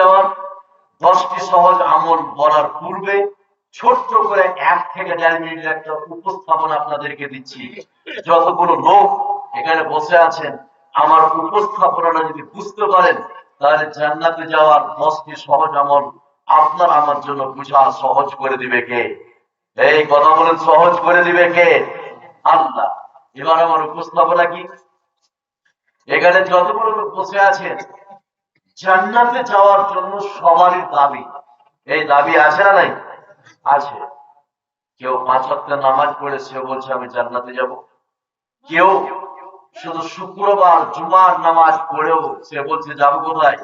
যাওয়ার দশটি সহজ আমল বলার পূর্বে ছোট্ট করে এক থেকে দেড় মিনিটের একটা উপস্থাপনা আপনাদেরকে দিচ্ছি। যতগুলো লোক এখানে বসে আছেন, আমার উপস্থাপনাটা যদি বুঝতে পারেন, তাহলে জান্নাতে যাওয়ার দশটি সহজ আমল আপনার আমার জন্য বুঝা সহজ করে দিবে কে? এই কথা বলেন, সহজ করে দিবে কে? আল্লাহ। এবার আমার উপস্থাপনা কি? এখানে যতগুলো লোক বসে আছেন জান্নাতে যাওয়ার জন্য সবারই দাবি। এই দাবি আছে না নাই? আছে। কেউ পাঁচ ওয়াক্ত নামাজ পড়ে সে বলছে, আমি জান্নাতে যাব। কেউ শুধু শুক্রবার, জুমার নামাজ পড়েও সে বলছে, যাব কোথায়?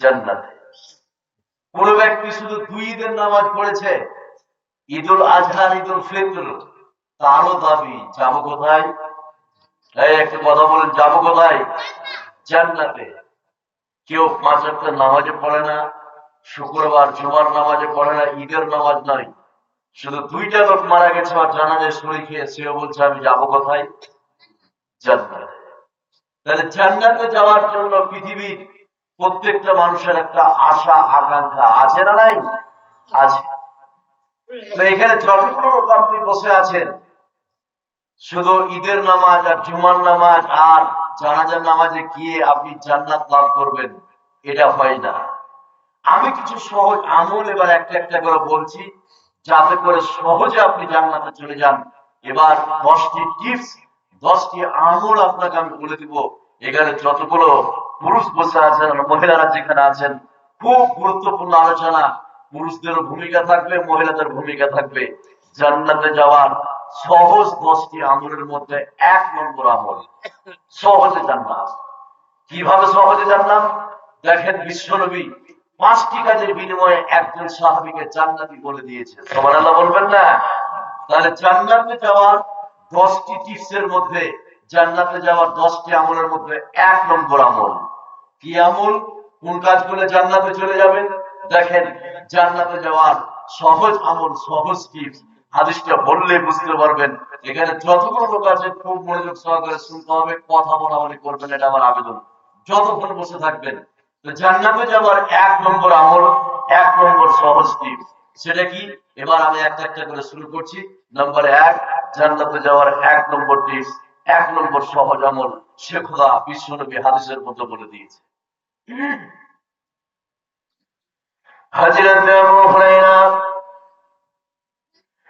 জান্নাতে। কোন ব্যক্তি শুধু দুই ঈদের নামাজ পড়েছে, ঈদুল আজহা আর ঈদুল ফিতর, তারও দাবি, যাব কোথায়? একটু কথা বলেন, যাব কোথায়? জান্নাতে। কেউ পাঁচ ওয়াক্ত নামাজে পড়ে না, শুক্রবার জুমার নামাজে পড়ে না, ঈদের নামাজ নয়। শুধু দুইটা লোক মারা গেছে আর জানা যায় শরীর খেয়ে সেও বলছে, আমি যাব কোথায়? জান্নাতে। জান্নাতে যাওয়ার জন্য পৃথিবীর প্রত্যেকটা মানুষের একটা আশা, আকাঙ্ক্ষা আছে না নাই? আছে। তো এখানে যতগুলো লোক আপনি বসে আছেন, শুধু ঈদের নামাজ আর জুমার নামাজ আর জানাজার নামাজে গিয়ে আপনি জান্নাত লাভ করবেন, এটা হয় না। আমি কিছু সহজ আমল এবার একটা একটা করে বলছি, যাতে করে সহজে আপনি জান্নাতে চলে যান। এবার দশটি টিপস দশটি আমল আপনাকে আমি বলে দিব। এখানে যতগুলো পুরুষ বসে আছেন মহিলারা যেখানে আছেন, খুব গুরুত্বপূর্ণ আলোচনা। পুরুষদের ভূমিকা থাকবে, মহিলাদের ভূমিকা থাকবে। জান্নাতে যাওয়ার সহজ দশটি আমলের মধ্যে এক নম্বর আমল, সহজে জান্নাত। কীভাবে সহজে জানলাম দেখেন বিশ্বনবী পাঁচটি কাজের বিনিময়ে একজন সাহাবীকে জান্নাতি বলে দিয়েছে সবার আল্লাহ বলবেন না? তাহলে জান্নাতে যাওয়ার দশটি টিপসের মধ্যে, জান্নাতে যাওয়ার দশটি আমলের মধ্যে এক নম্বর আমল। কি আমল? কোন কাজ করলে জান্নাতে চলে যাবেন দেখেন, জান্নাতে যাওয়ার সহজ আমল, সহজ টিপস হাদিসটা বললে বুঝতে পারবেন, এখানে যতগুলো লোক আছে, খুব মনোযোগ সহকারে শুনতে হবে, কথা বলা বলি করবেন, এটা আমার আবেদন। যতক্ষণ বসে থাকবেন জান্নাতে যাওয়ার এক নম্বর আমল, এক নম্বর সহজ টিপস সেটা কি? এবার আমি একটা একটা করে শুরু করছি। নম্বর এক, জান্নাতে যাওয়ার এক নম্বর টিপস, এক নম্বর সহজ আমল শেখুদা বিশ্বনবী হাদিসের মতো বলে দিয়েছে। হযরত আবু হুরায়রা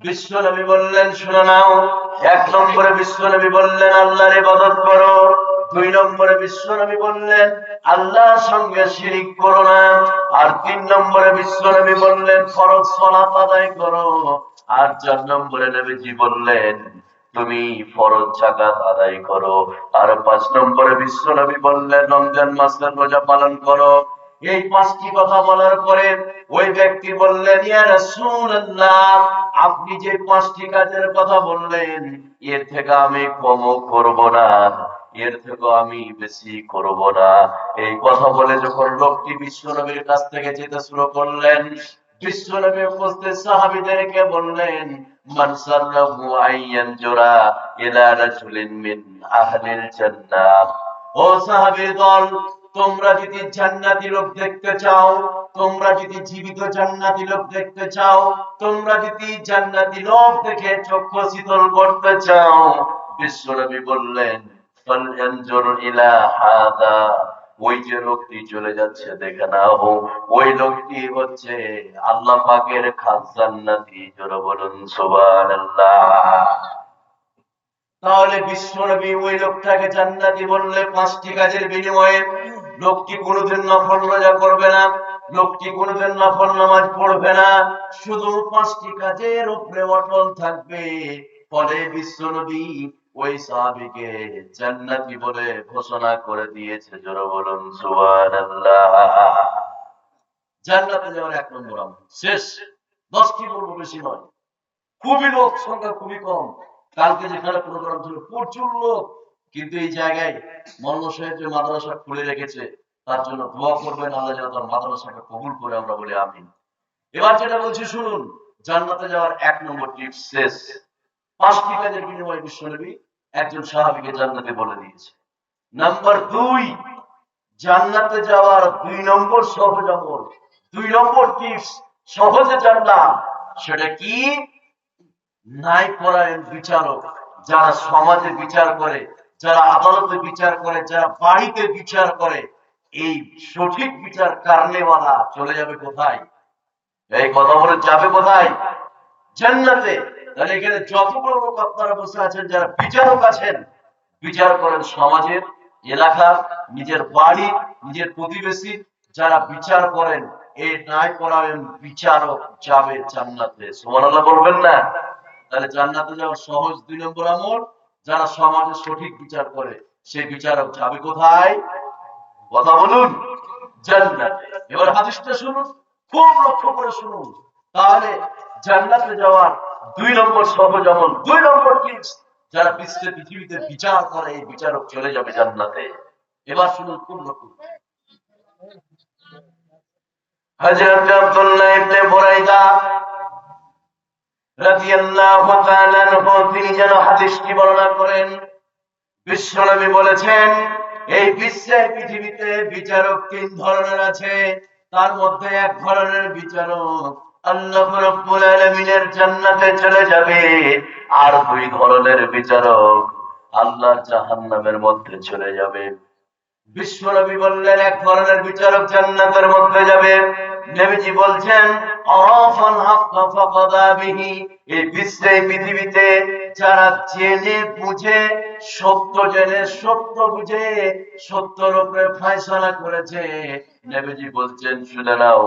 বিশ্বনবী বললেন, শুনে নাও, এক নম্বরে বললেন, আল্লাহর ইবাদত করো। দুই নম্বরে বললেন সঙ্গে শিরিক করো না। আর তিন নম্বরে বললেন, ফরজ সালাত আদায় করো। আর চার নম্বরে নবীজি বললেন, তুমি ফরজ জাকাত আদায় করো। আর পাঁচ নম্বরে বিশ্বনবী বললেন, রমজান মাসের রোজা পালন করো। এই পাঁচটি কথা বলার পরে ওই ব্যক্তি বললেন আপনি যে পাঁচটি কাজের কথা বললেন, এর থেকে আমি কম করব না, এর থেকে আমি বেশি করব না। এই কথা বলে যখন লোকটি বিশ্বনবীর কাছ থেকে যেতে শুরু করলেন বিশ্বনবী উপস্থিত সাহাবীদেরকে বললেন, মান সাল্লাহু আইয়ান জোরা ও সাহাবীর দল তোমরা যদি জান্নাতি লোক দেখতে চাও, তোমরা যদি জীবিত জান্নাতি লোক দেখতে চাও, তোমরা যদি জান্নাতি লোক দেখে চক্ষু শীতল করতে চাও বিশ্বনবী বললেন ইলা হাদা। ওই যে লোকটি চলে যাচ্ছে, দেখে নাও, ওই লোকটি হচ্ছে আল্লাহ পাকের খাস জান্নাতি। জোরে বলুন, সুবহানাল্লাহ। তাহলে বিশ্বনবী ওই লোকটাকে জান্নাতি বললে পাঁচটি কাজের বিনিময়ে লোকটি কোনোদিন নফল রোজা করবে না, লোকটি কোনোদিন নফল নামাজ পড়বে না। শুধু পাঁচটি কাজের উপরে অটল থাকবে। ফলে বিশ্বনবী ওই সাহাবীকে জান্নাতি বলে ঘোষণা করে দিয়েছে। জোরে বলুন, সুবহানাল্লাহ। জান্নাতে যাওয়ার এক নম্বর শেষ। দশটি বলব বেশি নয়। খুবই লোক সংখ্যা খুবই কম। কালকে যেখানে প্রোগ্রাম ছিল প্রচুর লোক কিন্তু এই জায়গায় মৌলানা সাহেব যে মাদ্রাসা খুলে রেখেছে, তার জন্য দোয়া করবেন আল্লাহ যেন তার মাদ্রাসাকে কবুল করে আমরা বলি, আমিন। এবার যেটা বলছি, শুনুন, জান্নাতে যাওয়ার এক নম্বর টিপস শেষ। পাঁচটি কাজের বিনিময়ে বিশ্বনবী একজন সাহাবীকে জান্নাতে বলে দিয়েছে। নাম্বার দুই, জান্নাতে যাওয়ার দুই নম্বর সহজ আমল, দুই নম্বর টিপস সহজে জানলাম সেটা কি? ন্যায়পরায়ণ বিচারক যারা সমাজে বিচার করে যারা আদালতে বিচার করে, যারা বাড়িতে বিচার করে, এই সঠিক বিচার কারণেওয়ালা চলে যাবে কোথায়? এই কথা বলে যাবে কোথায়? জান্নাতে। তাহলে এখানে যতগুলো লোক আপনারা বসে আছেন, যারা বিচারক আছেন, বিচার করেন সমাজের, এলাকার, নিজের বাড়ি, নিজের প্রতিবেশী, যারা বিচার করেন এই ন্যায় পরায়ণ বিচারক যাবে জান্নাতে। সুবহানাল্লাহ বলবেন না? তাহলে জান্নাতে যাওয়ার সহজ দুই নম্বর আমল যারা সমাজে সঠিক বিচার করে, সেই বিচারক যাবে কোথায়? কথা বলুন। এবার হাদিসটা শুনুন, খুব লক্ষ্য করে শুনুন। তাহলে জান্নাতে যাওয়ার দুই নম্বর সহজ আমল দুই নম্বর টিপস যারা বিশ্বের পৃথিবীতে বিচার করে, এই বিচারক চলে যাবে জান্নাতে। এবার শুনুন খুব লক্ষ্য। হযরত আব্দুল্লাহ ইবনে বুরাইদা তিনি যেন হাদিসটি বর্ণনা করেন। বিশ্বনবী বলেছেন, এই পৃথিবীতে বিচারক তিন ধরনের আছে। তার মধ্যে এক ধরনের বিচারক আল্লাহ আলামিনের জান্নাতে চলে যাবে, আর দুই ধরনের বিচারক আল্লাহ জাহান্নামের মধ্যে চলে যাবে। বিশ্বনবী বললেন, এক ধরনের বিচারক জান্নাতের মধ্যে যাবে। বলছেন এই বিশ্বে পৃথিবীতে যারা জেনে বুঝে, সত্য জেনে সত্য বুঝে, সত্যর উপরে ফয়সালা করেছে, নবীজি বলছেন, শুনে নাও,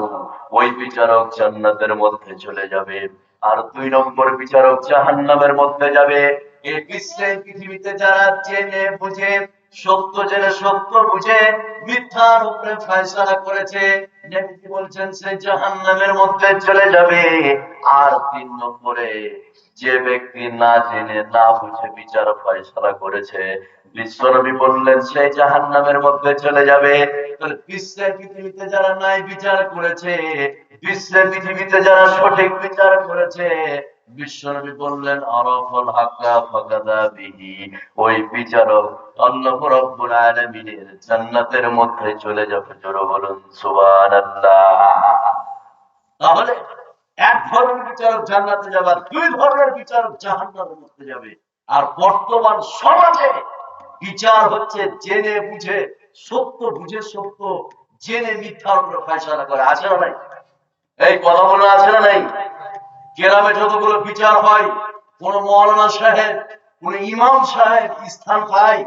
ওই বিচারক জান্নাতের মধ্যে চলে যাবে। আর দুই নম্বর বিচারক জাহান্নামের মধ্যে যাবে। এই বিশ্বে পৃথিবীতে যারা জেনে বুঝে সত্য জেনে সত্য বুঝে মিথ্যার উপরে ফয়সালা করেছে। নবীজি বলছেন, সে জাহান্নামের মধ্যে চলে যাবে। আর তিন নম্বরে যে ব্যক্তি না জেনে, না বুঝে বিচার ফয়সালা করেছে। বিশ্বনবী বললেন, সে জাহান্নামের মধ্যে চলে যাবে। বিশ্বের পৃথিবীতে যারা নাই বিচার করেছে, বিশ্বের পৃথিবীতে যারা সঠিক বিচার করেছে বিশ্বনবী বললেন, আরফল হাক্কা ফাকাদা বিহি। ওই বিচারক আল্লাহ রাব্বুল আলামিনের জান্নাতের মধ্যে চলে যাবে। জোরে বলুন, সুবহানাল্লাহ। তাহলে এক ধরনের বিচারক জান্নাতে যাবে দুই ধরনের বিচারক জাহান্নামের মধ্যে যাবে। আর বর্তমান সমাজে বিচার হচ্ছে জেনে বুঝে, সত্য বুঝে সত্য, জেনে মিথ্যার উপরে ফয়সালা করে। আছে না নাই? এই কথা বলে আছে না নাই? গ্রামে যতগুলো বিচার হয়, কোন মৌলানা সাহেব, কোন ইমাম সাহেব স্থান পায়।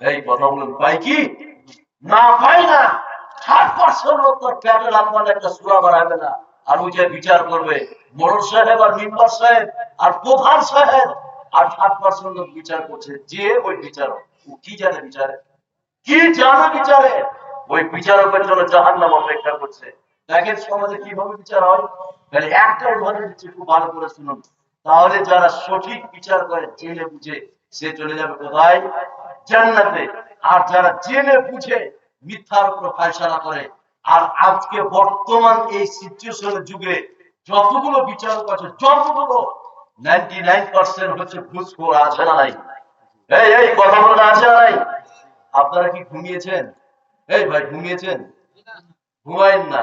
এই কথা বলুন পাই কি? না পাই না। ষাট পার্সেন্ট লোক তোর প্যাটে লাম্বার একটা সুরা বাড়াবে না। আর ওই যে বিচার করবে, মোড়ল সাহেব আর মেম্বার সাহেব আর প্রধান সাহেব, আর ষাট পার্সেন্ট লোক বিচার করছে। যে ওই বিচারক, ও কি জানে বিচারে? কি জানে বিচারে? ওই বিচারকের জন্য জাহান নাম অপেক্ষা করছে। দেখেন সমাজে কীভাবে বিচার হয়? তাহলে করে শুনুন, তাহলে যারা সঠিক বিচার করে জেনে বুঝে, সে চলে যাবে কোথায়? জান্নাতে। আর যারা জেনে বুঝে, মিথ্যার উপর ফায়সালা করে। আর আজকে বর্তমান এই সিচুয়েশনের যুগে যতগুলো বিচারক আছে, যতগুলো নাইনটি নাইন পার্সেন্ট হচ্ছে ঘুষখোর, আছে না নাই? এই এই, কথা বলে আছে না নাই? আপনারা কি ঘুমিয়েছেন? এই ভাই, ঘুমিয়েছেন? ঘুমাইন না।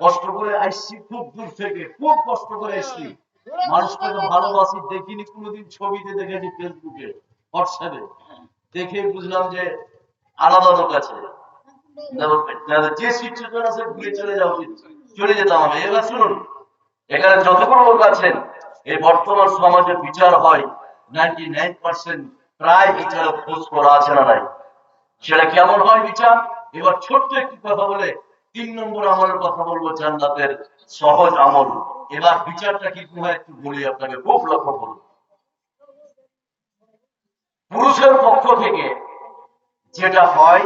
কষ্ট করে আসছি খুব দূর থেকে, খুব কষ্ট করে এসছি মানুষটাকে ভালোবাসি, দেখিনি, কোনোদিন ছবিতে দেখেছি ফেসবুকে হোয়াটসঅ্যাপে দেখে বুঝলাম যে আলাদা লোক আছে। যে সিচুয়েশন আছে ঘুরে চলে যাওয়া উচিত। চলে যেতাম আমি। এবার শুনুন, এখানে যতগুলো লোক আছেন, এই বর্তমান সমাজে বিচার হয় নাইনটি নাইন পার্সেন্ট প্রায় বিচার খোঁজ করা আছে না নাই। সেটা কেমন হয় বিচার? এবার ছোট্ট একটি কথা বলে তিন নম্বর আমলের কথা বলব জান্নাতের সহজ আমল। এবার বিচারটা কি হয় একটু বলি, আপনাকে খুব লক্ষ্য করুন। পুরুষের পক্ষ থেকে যেটা হয়,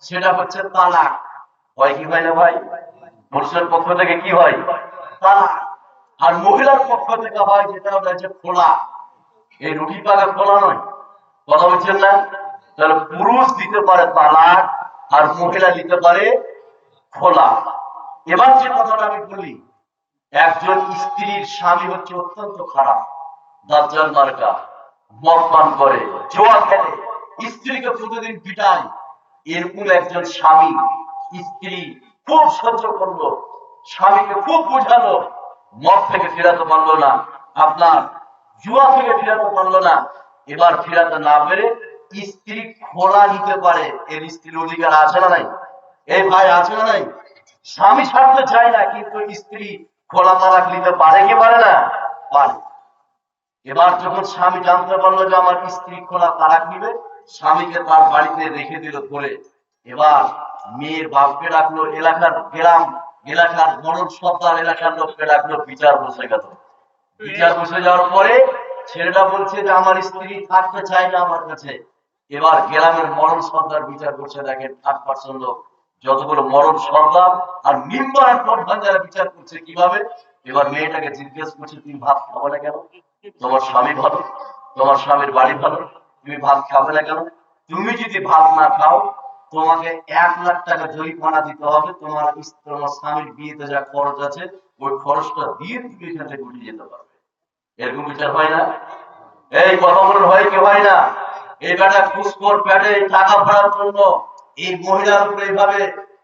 সেটা হচ্ছে তালাক। হয় কি হয় না ভাই? পুরুষের পক্ষ থেকে কি হয়? তালাক। আর মহিলার পক্ষ থেকে হয় যেটা হচ্ছে খোলা। এই রুটি পাকা খোলা নয়। কথা বলছেন না? তাহলে পুরুষ দিতে পারে তালাক আর মহিলা দিতে পারে খোলা। এবার যে কথাটা আমি বলি, একজন স্ত্রীর স্বামী হচ্ছে অত্যন্ত খারাপ, দাজ্জাল মার্কা মদ পান করে জোয়া খেলে, স্ত্রীকে প্রতিদিন পিটায়। এরকম একজন স্বামী, স্ত্রী খুব সহ্য করল, স্বামীকে খুব বোঝালো, মদ থেকে ফেরাতে পারল না, আপনার জুয়া থেকে ফেরাতে পারল না। এবার ফেরাতে না পেরে স্ত্রী খোলা নিতে পারে, এর স্ত্রীর অধিকার আছে না নাই? এই ভাই আছে নাই? স্বামী ছাড়তে চায় না, কিন্তু স্ত্রী খোলা তালাক নিতে পারে কি পারে না? পারে। এবার যখন স্বামী জানতে পারল যে আমার স্ত্রী খোলা তালাক নিবে স্বামীকে তার বাড়িতে রেখে দিল করে এবার মেয়ের বাপকে ডাকলো, এলাকার গ্রাম, এলাকার মরণ সর্দার এলাকার লোককে ডাকলো। বিচার বসে গেল। বিচার বসে যাওয়ার পরে ছেলেটা বলছে যে, আমার স্ত্রী থাকতে চায় না আমার কাছে। এবার গ্রামের মরণ সর্দার বিচার করছে, দেখেন আট পার্সেন্ট লোক। যতগুলো মরণ সর্দার আর মেম্বার আর প্রধান যারা বিচার করছে কীভাবে? এবার মেয়েটাকে জিজ্ঞেস করছে, তুমি ভাত খাব না কেন? তোমার স্বামী ভালো? তোমার স্বামীর বাড়ি ভালো? তুমি ভাত খাবে না কেন? তুমি যদি ভাত না খাও, তোমাকে এক লাখ টাকা জরিমানা দিতে হবে। তোমার তোমার স্বামীর বিয়েতে যা খরচ আছে, ওই খরচটা দিয়ে তুমি এখান থেকে উঠে যেতে পারবে। এরকম বিচার হয় না? এই কথা বলুন হয় কি হয় না? এই বেটা ঘুষখোর পেটে টাকা ভরার জন্য এই মহিলার উপরে এইভাবে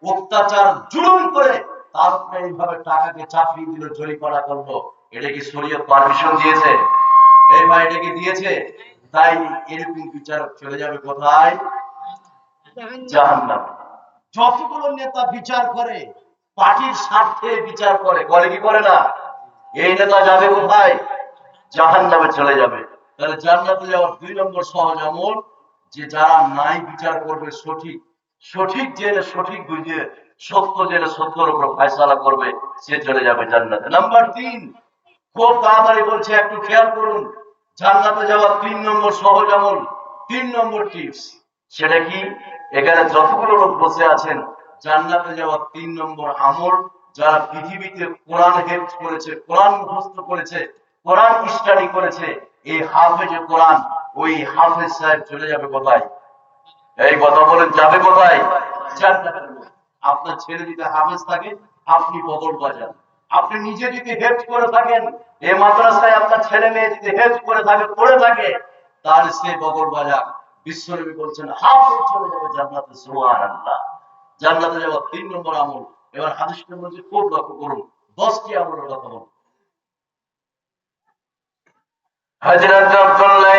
অত্যাচার জুলুম করে তার উপরে এইভাবে টাকাকে চাপিয়ে দিল জরিমানা করল। এটা কি শরীয়ত পারমিশন দিয়েছে। এই ভাই এটা কি দিয়েছে। তাই এরকম বিচার চলে যাবে কোথায়? জাহান্নাম। যতগুলো নেতা বিচার করে পার্টির স্বার্থে বিচার করে করে কি করে না? এই নেতা যাবে কোথায়? জাহান নামে চলে যাবে। তাহলে জান্নাতে যাওয়ার দুই নম্বর সহজ আমল যে যারা নাই বিচার করবে সঠিক সঠিক জেনে, সঠিক বুঝে, সত্য জেনে, সত্যর উপর ফয়সালা করবে, সে চলে যাবে জান্নাতে। নাম্বার তিন, খুব তাড়াতাড়ি বলছে, একটু খেয়াল করুন, জান্নাতে যাওয়ার তিন নম্বর সহজ আমল, তিন নম্বর টিপস সেটা কি? এখানে যতগুলো লোক বসে আছেন, জান্নাতে যাওয়ার তিন নম্বর আমল, যারা পৃথিবীতে কোরআন হেফজ করেছে, কোরআন মুখস্থ করেছে, কোরআন স্টাডি করেছে, এই হাফেজ কোরআন, ওই হাফেজ সাহেব চলে যাবে কোথায়? এই কথা বলেন, যাবে কোথায়? আপনার ছেলে যদি হাফেজ থাকে, আপনি বদল বাজান। আপনি নিজে যদি হেল্প করে থাকেন এই মাদ্রাসায় আপনার ছেলে মেয়ে যদি হেল্প করে থাকে, পড়ে থাকে তাহলে সে বগল বাজার বিশ্বনবী বলছেন, হাফেজ চলে যাবে জান্নাতে, সুবহানাল্লাহ। জান্নাতে তিন নম্বর আমল। এবার খুব লক্ষ্য করুন, দশটি আমলের কথা বলুন। আব্দুল্লাহ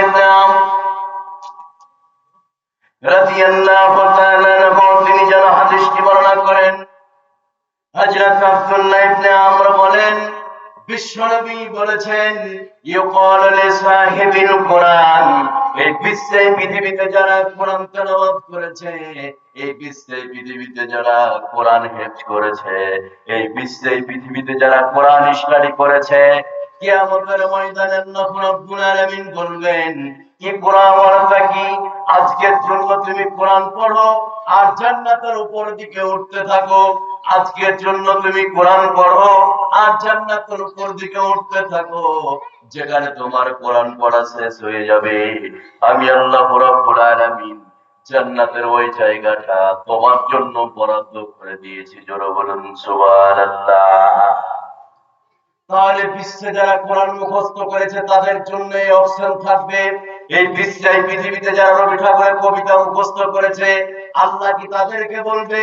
তিনি যেন হাদিসটি বর্ণনা করেন। বলেন বিশ্বনবী বলেছেন কোরআন। এই বিশ্বে পৃথিবীতে যারা কোরআন তেলাওয়াত করেছে, এই বিশ্বে পৃথিবীতে যারা কোরআন করেছে, এই বিশ্বে পৃথিবীতে যারা কোরআন করেছে বলবেন, কি কোরআন অর্থ কি? আজকের জন্য তুমি কোরআন পড়ো আর জান্নাতের উপর দিকে উঠতে থাকো। আজকের জন্য তুমি কোরআন পড়ো আর জান্নাতের উপর দিকে উঠতে থাকো। যেখানে তোমার কোরআন পড়া শেষ হয়ে যাবে। আমি আল্লাহ রাব্বুল আলামিন জান্নাতের ওই জায়গাটা তোমার জন্য বরাদ্দ করে দিয়েছি। জোরে বলুন, সুবহানাল্লাহ। তাহলে বিশ্বে যারা কোরআন মুখস্থ করেছে, তাদের জন্য এই অপশন থাকবে। এই বিশ্বে, এই পৃথিবীতে যারা রবি ঠাকুরের কবিতা মুখস্থ করেছে, আল্লাহ কি তাদেরকে বলবে?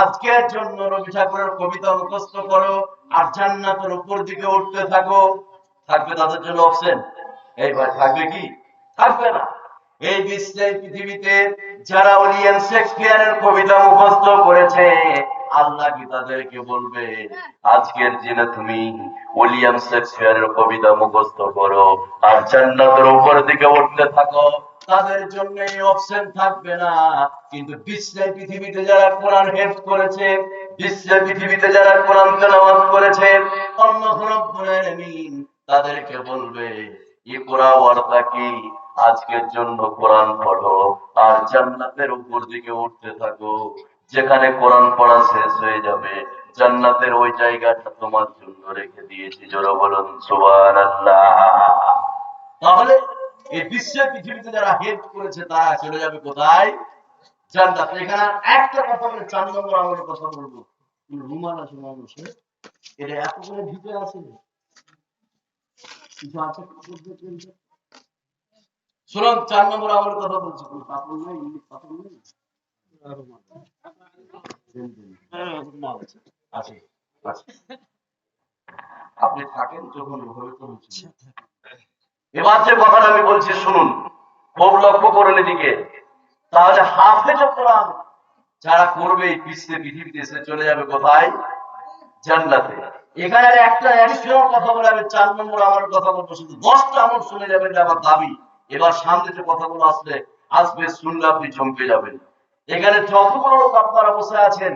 আজকের জন্য রবি ঠাকুরের কবিতা মুখস্থ করো আর জান্নাতের উপর দিকে উঠতে থাকো। থাকবে তাদের জন্য অপশন এইবার থাকবে কি? থাকবে না। এই বিশ্বে, এই পৃথিবীতে যারা উইলিয়াম শেক্সপিয়ারের কবিতা মুখস্থ করেছে আল্লাহ কি তাদেরকে বলবে? আজকের দিনে তুমি উইলিয়াম শেক্সপিয়ারের কবিতা মুখস্থ করো আর জান্নাতের উপর দিকে উঠতে থাকো। তাদের জন্য এই অপশন থাকবে না। কিন্তু বিশ্বের পৃথিবীতে যারা কোরআন হেফজ করেছে, বিশ্বের পৃথিবীতে যারা কোরআন তেলাওয়াত করেছে আল্লাহ রাব্বুল আলামিন তাদেরকে বলবে ইকরা ওয়ারতাকি আজকের জন্য কোরআন পড়ো আর জান্নাতের উপর দিকে উঠতে থাকো। যেখানে কোরআন পড়া শেষ হয়ে যাবে, জান্নাতের ওই জায়গাটা তোমার জন্য রেখে দিয়েছি। জোরে বলুন, সুবহানাল্লাহ। তাহলে এই বিশ্বের পৃথিবীতে যারা হেল্প করেছে, তারা চলে যাবে কোথায়? জান্নাত। এখানে একটা কথা বলে, চার নম্বর আমার কথা বলব। রুমাল আছে মানুষের এটা এত করে ভিতরে আছে? শুনুন চার নম্বর আমার কথা বলছি। কোনো কাপড় নেই কাপড় নেই? আপনি থাকেন যখন। এবার যে কথাটা আমি বলছি, শুনুন খুব লক্ষ্য এদিকে। তাহলে যারা করবে এই পৃথিবীতে এসে চলে যাবে কোথায়? জান্নাতে। এখানে একটা কথা বলে আমি চার নম্বর আমার কথা বলব, শুধু দশটা শুনে যাবেন আমার দাবি। এবার সামনে যে কথাগুলো আসলে আসবে, শুনলে আপনি চমকে যাবেন। এখানে যতগুলো লোক আপনারা বসে আছেন,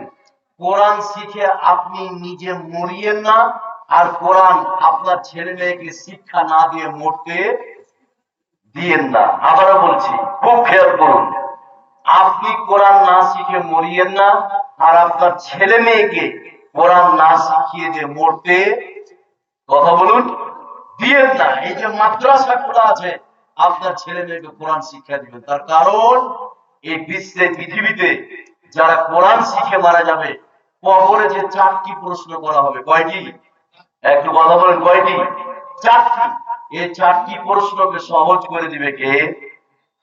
কোরআন শিখে আপনি নিজে মরিয়েন না, আর কোরআন আপনার ছেলে মেয়েকে শিক্ষা না দিয়ে মরতে দিয়েন না। আবারও বলছি, খুব খেয়াল করুন, আপনি কোরআন না শিখে মরিয়েন না, আর আপনার ছেলে মেয়েকে কোরআন না শিখিয়ে দিয়ে মরতে কথা বলুন, দিয়েন না। এই যে মাদ্রাসা খোলা আছে, আপনার ছেলে মেয়েকে কোরআন শিক্ষা দিবেন। তার কারণ এই বিশ্বে পৃথিবীতে যারা কোরআন শিখে মারা যাবে, কবরে যে চারটি প্রশ্ন করা হবে, কয়টি? একটু কথা বলেন, কয়টি? চারটি। এই চারটি প্রশ্নকে সহজ করে দিবে কে?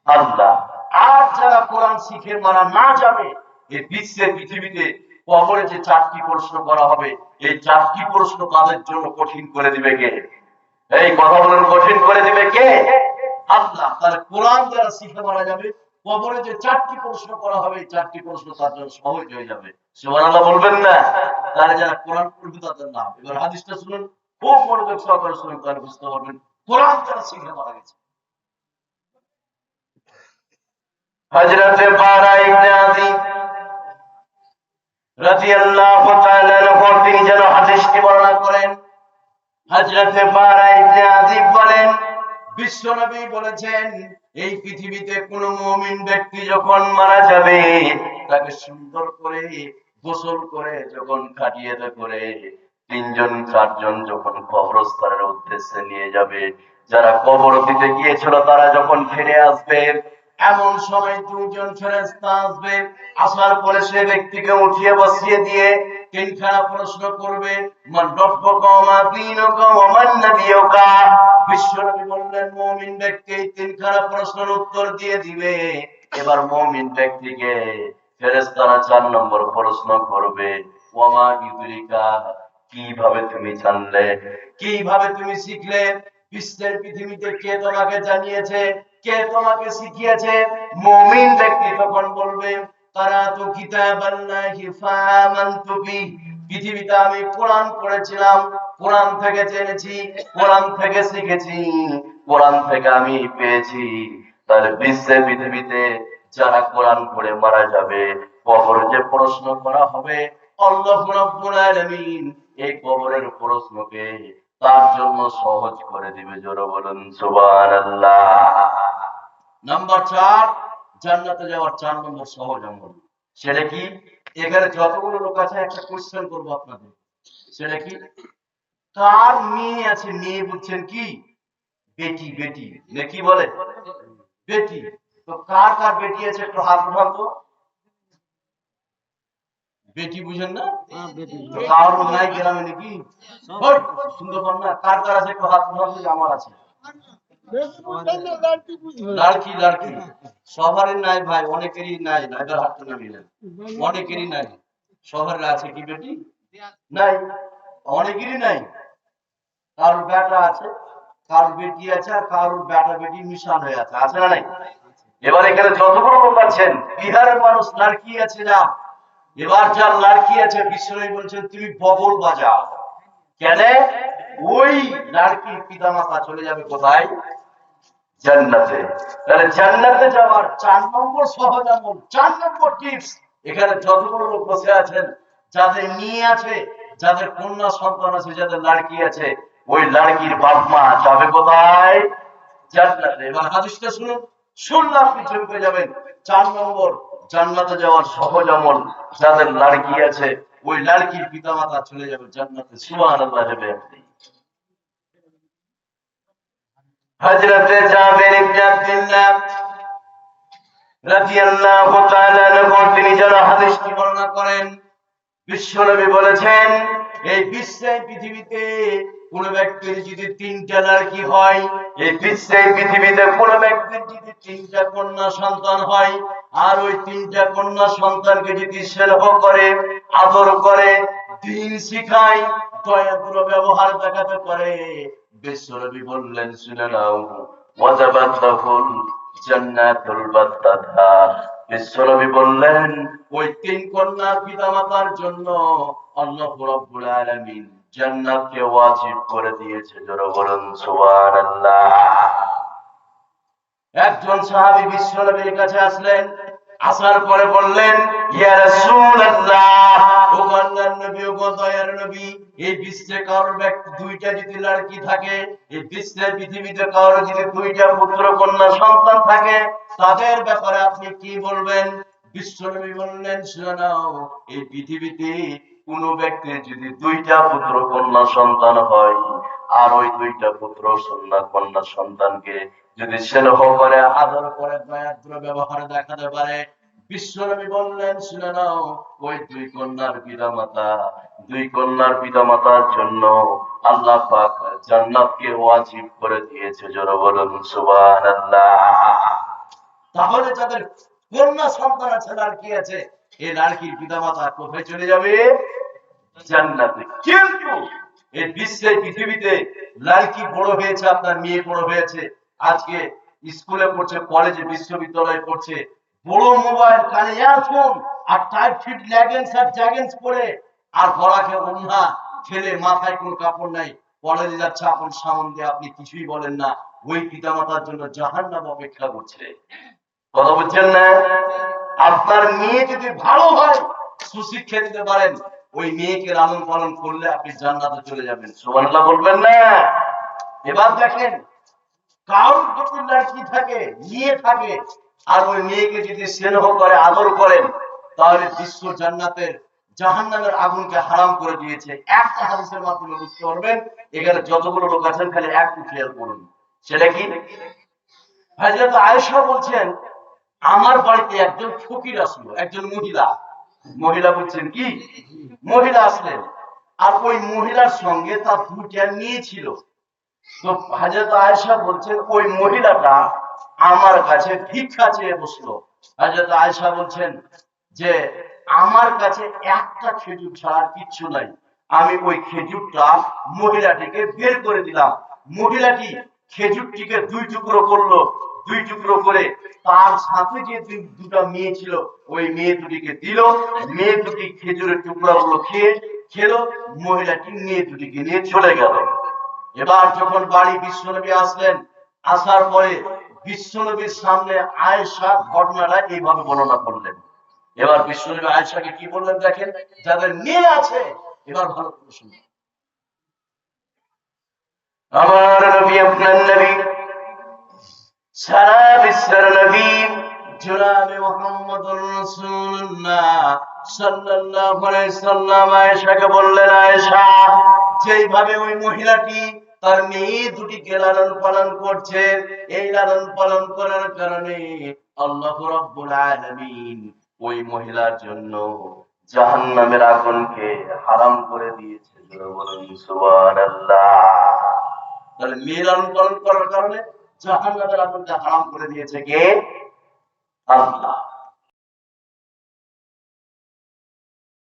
আল্লাহ। আর যারা কোরআন শিখে মারা না যাবে, এই বিশ্বের পৃথিবীতে কবরে যে চারটি প্রশ্ন করা হবে, এই চারটি প্রশ্ন তাদের জন্য কঠিন করে দিবে কে? এই কথা বলেন কঠিন করে দিবে কে? আল্লাহ। তাহলে কোরআন যারা শিখে মারা যাবে কবরে যে চারটি প্রশ্ন করা হবে এই চারটি প্রশ্ন তার জন্য সহজ হয়ে যাবে। সুবহানাল্লাহ বলবেন না? তাহলে যারা কোরআন পড়বে তাদের নাম। এবার হাদিসটা শুনুন। খুব মনোযোগ সহকারে শুনুন তাহলে বুঝতে পারবেন কোরআন যারা শিখে মারা গেছে। হযরতে বারা ইবনে আযিব রাদিয়াল্লাহু তাআলা তিনি যেন হাদিসটি বর্ণনা করেন। হযরতে বারা ইবনে আযিব বলেন বিশ্বনবী বলেছেন এই পৃথিবীতে কোন মুমিন ব্যক্তি যখন মারা যাবে, তাকে সুন্দর করে গোসল করে যখন খাটিয়েতে করে তিনজন, চারজন যখন কবরস্থানের উদ্দেশ্যে নিয়ে যাবে, যারা কবর দিতে গিয়েছিল তারা যখন ফিরে আসবে, এমন সময় দুজন ফেরেস্তা আসবে, আসার পরে সে ব্যক্তিকে উঠিয়ে বসিয়ে দিয়ে তিনখানা প্রশ্ন করবে, মান রব্বুকা ওয়া মা দীনুকা ওয়া মান নাবিয়ুকা? বললেন ব্যক্তি প্রশ্নের উত্তর দিয়ে দিবে। এবার ব্যক্তিকে চার নম্বর প্রশ্ন করবে ওয়া মা ইউদরিকা, কীভাবে তুমি জানলে? কীভাবে তুমি শিখলে? বিশ্বের পৃথিবীতে কে তোমাকে জানিয়েছে? কে তোমাকে শিখিয়েছে? মুমিন ব্যক্তি তখন বলবে, তারা তো কিতাবাল্লাহি ফামানতু পৃথিবীতে আমি কোরআন পড়েছিলাম কোরআন থেকে জেনেছি, কোরআন থেকে শিখেছি, কোরআন থেকে আমি পেয়েছি। তাহলে বিশ্বের পৃথিবীতে যারা কোরআন পড়ে মারা যাবে, কবর যে প্রশ্ন করা হবে আলামিন এই কবরের প্রশ্নকে তার জন্য সহজ করে দিবে। জোরে বলুন, সুবহানাল্লাহ। নাম্বার চার, জান্নাতে যাওয়ার চার নম্বর সহজ সেটা কি? এখানে যতগুলো লোক আছে, একটা কোশ্চেন করব আপনাদের। সেটা কি? কার মেয়ে আছে মেয়ে বুঝছেন কি? বেটি বেটি। কি বলে? বেটি। তো কার কার বেটি আছে একটু হাত উঠান তো। বেটি বুঝেন না? তো কারোর নাই গ্রামে নাকি? সুন্দরবন না। কার কার আছে একটু হাত উঠান আমার আছে। লাড়কি লাড়কি। সবারই নাই ভাই অনেকেরই নাই। এবার হাতটা নামিয়ে নেন অনেকেরই নাই। শহরে আছে কি বেটি? নাই। অনেকেরই নাই। কারোর বেটা আছে, কারোর বেটি আছে, আর কারোর বেটা বেটি মিশান হয়ে আছে আছে না নাই? এবার এখানে যতগুলো লোক আছেন, বিহারের মানুষ লাড়কি আছে না? এবার যার লাড়কি আছে বিশ্বনবী বলছেন, তুমি বগল বাজাও। কেন? ওই লাড়কির পিতামাতা চলে যাবে কোথায়? জান্নাতে। তাহলে জান্নাতে যাওয়ার চার নম্বর সহজ আমল, চার নম্বর টিপস এখানে যতগুলো লোক বসে আছেন, যাদের মেয়ে আছে, যাদের কন্যা সন্তান আছে, যাদের লাড়কি আছে ওই লাড়কির বাপ মা যাবে কোথায়? তিনি যেন হাদিসটি বর্ণনা করেন। বিশ্বনবী বলেছেন, এই বিশ্বে পৃথিবীতে কোন ব্যক্তির যদি তিনটা লাড়কি হয়, এই পৃথিবীতে কোন ব্যক্তির যদি তিনটা কন্যা সন্তান হয়, আর ওই তিনটা কন্যা সন্তানকে যদি স্নেহ করে, আদর করে, দিন শিখায় ব্যবহার দেখাতে পারে। বিশ্বনবী বললেন, শুনে নাও বিশ্বনবী বললেন, ওই তিন কন্যার পিতামাতার জন্য আল্লাহ রাব্বুল আলামিন জান্নাতকে ওয়াজিব করে দিয়েছে। যারা বলেন, সুবহানাল্লাহ। একজন সাহাবী বিশ্বনবীর কাছে আসলেন, আসার পরে বললেন, ইয়া রাসূলুল্লাহ, ও নবী ও নবী, এই বিশ্বে ব্যক্তি, দুইটা যদি লড়কি থাকে, এই বিশ্বে, পৃথিবীতে কারোর যদি দুইটা পুত্র, কন্যা, সন্তান থাকে, তাদের ব্যাপারে আপনি কি বলবেন? বিশ্বনবী বললেন শোনাও এই পৃথিবীতে কোন ব্যক্তির যদি দুইটা পুত্র কন্যা সন্তান হয়, আর ওই দুইটা পুত্র কন্যা কন্যা সন্তানকে যদি স্নেহ করে, আদর করে, দয়াদ্র ব্যবহার দেখাতে পারে, বিশ্বনবী বললেন, শুনে নাও, ওই দুই কন্যার পিতা মাতা দুই কন্যার পিতা মাতার জন্য আল্লাহ পাক জান্নাতকে ওয়াজিব করে দিয়েছে বলুন, সুবহানাল্লাহ। তাহলে যাদের কন্যা সন্তান আছে লাড়কি আছে এই লাড়কির পিতা মাতা কোথায় চলে যাবে? জান্নাতে। কিন্তু এই বিশ্বে পৃথিবীতে লাড়কি বড় হয়েছে, আপনার মেয়ে বড় হয়েছে, আজকে স্কুলে পড়ছে, কলেজে, বিশ্ববিদ্যালয়ে পড়ছে, বড় মোবাইল কানে ইয়ারফোন আর টাইট ফিট লেগেন্স আর জ্যাগেন্স পরে, আর গলাকে ওন্না ছেলে মাথায় কোনো কাপড় নাই, কলেজে যাচ্ছে, আপন সামন আপনি কিছুই বলেন না, ওই পিতামাতার জন্য জাহান্নাম অপেক্ষা করছে। কথা বলছেন না? আপনার মেয়ে যদি ভালো হয়, সুশিক্ষা দিতে পারেন ওই মেয়েকে লালন পালন করলে আপনি জান্নাতে চলে যাবেন। সুবহানাল্লাহ বলবেন না। এবার দেখেন লড়কি থাকে? মেয়ে থাকে। আর ওই মেয়েকে যদি স্নেহ করে, আদর করেন, তাহলে বিশ্ব জান্নাতের জাহান্নামের আগুনকে হারাম করে দিয়েছে। একটা হাদিসের মাধ্যমে বুঝতে পারবেন, এখানে যতগুলো লোক আছেন, খালি একটু খেয়াল করুন। সেটা কি? হযরত আয়েশা বলছেন, আমার বাড়িতে একজন ফকির আসলো, একজন মহিলা। মহিলা বলছেন কি? মহিলা আসলেন। আর ওই মহিলার সঙ্গে তার দুটা মেয়ে ছিল। তো হাজরত আয়েশা বলছেন, ওই মহিলাটা আমার কাছে ভিক্ষা চেয়ে বসল। হাজরত আয়েশা বলছেন, যে আমার কাছে একটা খেজুর ছাড়া আর কিচ্ছু নাই। আমি ওই খেজুরটা মহিলাটিকে বের করে দিলাম। মহিলাটি খেজুরটিকে দুই টুকরো করল। দুই টুকরো করে তার সাথে যে দুটো মেয়ে ছিল, ওই মেয়ে দুটিকে দিল। মেয়ে দুটি খেজুরের টুকরাগুলো খেয়ে খেলো, মহিলাটি মেয়ে দুটিকে নিয়ে চলে গেল। এবার যখন বাড়ি বিশ্বনবী আসলেন, আসার পরে বিশ্বনবীর সামনে আয়েশা ঘটনাটা এইভাবে বর্ণনা করলেন। এবার বিশ্বনবী আয়েশাকে কি বললেন দেখেন, যাদের মেয়ে আছে, এবার ভালো করে শুনুন। আমার নবী আপনার নবী সারা ওই মহিলাটি তার মেয়ে দুটিকে লালন পালন করছে, এই লালন পালন করার কারণে আল্লাহ রাব্বুল আলামিন ওই মহিলার জন্য জাহান্নামের আগুনকে হারাম করে দিয়েছে। বলুন, সুবহানাল্লাহ। তাহলে মেয়ে লালন পালন করার কারণে জাহান্নামের আগুনটা হারাম করে দিয়েছে কে? আল্লাহ।